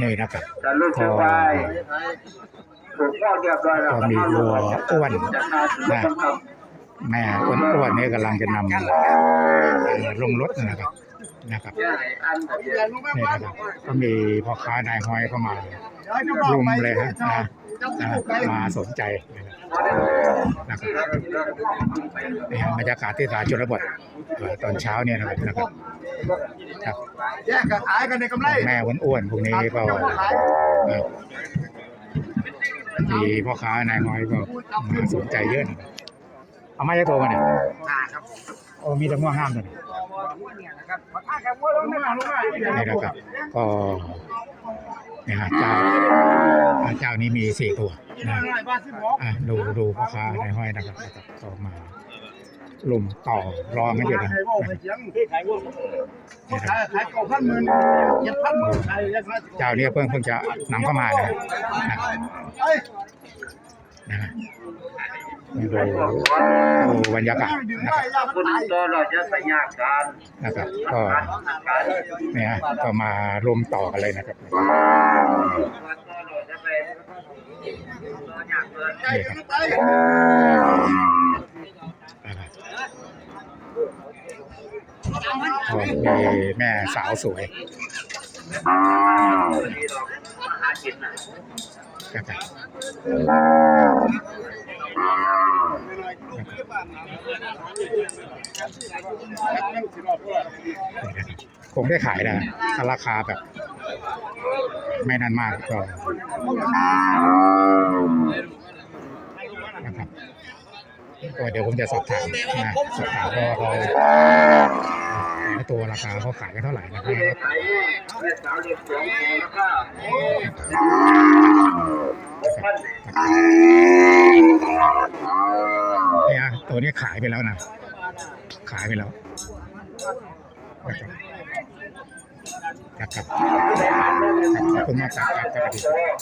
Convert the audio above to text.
นี่นะครับแต่ลูกจะไปถูกพ่อเรียบร้อยแล้วก็มีวัวอ้วนนะแม่อ้วนอ้วนๆนี่กำลังจะนำเอ่อลงรถนะครับนะครับนี่นะครับก็มีพ่อค้านายห้อยเข้ามารุมเลยฮะนะนะมาสนใจนะครับนี่ฮะบรรยากาศที่ตลาดชนบทเอ่อตอนเช้าเนี่ยนะครับนะ ครับครับแยกกันขายกันในกำไรแม่อ้วนๆพวกนี้ก็เอ่อมีพ่อค้านายห้อยก็มาสนใจเยอะนะครับเอามาจะโตมาเนี่ยครับโอ้มีแต่ง่วงห้ามเลยมาท่าแค่ว่าลงไม่มาลงมานี่นะครับก็เนี่ยฮะเจ้าเจ้านี้มีสี่ตัวนะบ้านสิบหกอะดูดูพ่อค้าในห้อยนะครับนะครับก็มา ลุมต่อรองกันอยู่นะใครว่าไปเสียงที่ขายว่าขายขายเก้าเนหมื่ยเพิ่งเพิ่งจะนำเข้ามานะนะฮะดูดูบรรยากาศนะครับนตายตัวเราจะไปยาการนะครับก็เนี่ยฮะก็มารุมต่อกันเลยนะครับเนใกล้กันตายนะครับ ก็มีแม่สาวสวยกินนะนะครับคงได้ขายนะถ้าราคาแบบ ไม่นั่นมากก็นะครับ ก็เดี๋ยวผมจะสอบถามนะสอบถามว่าเขาตัวราคาเขาขายกันเท่าไหร่นะครับเนี่ยตัวนี้ขายไปแล้วนะ ขายไปแล้วครับครับครับขอบคุณมากครับครับครับ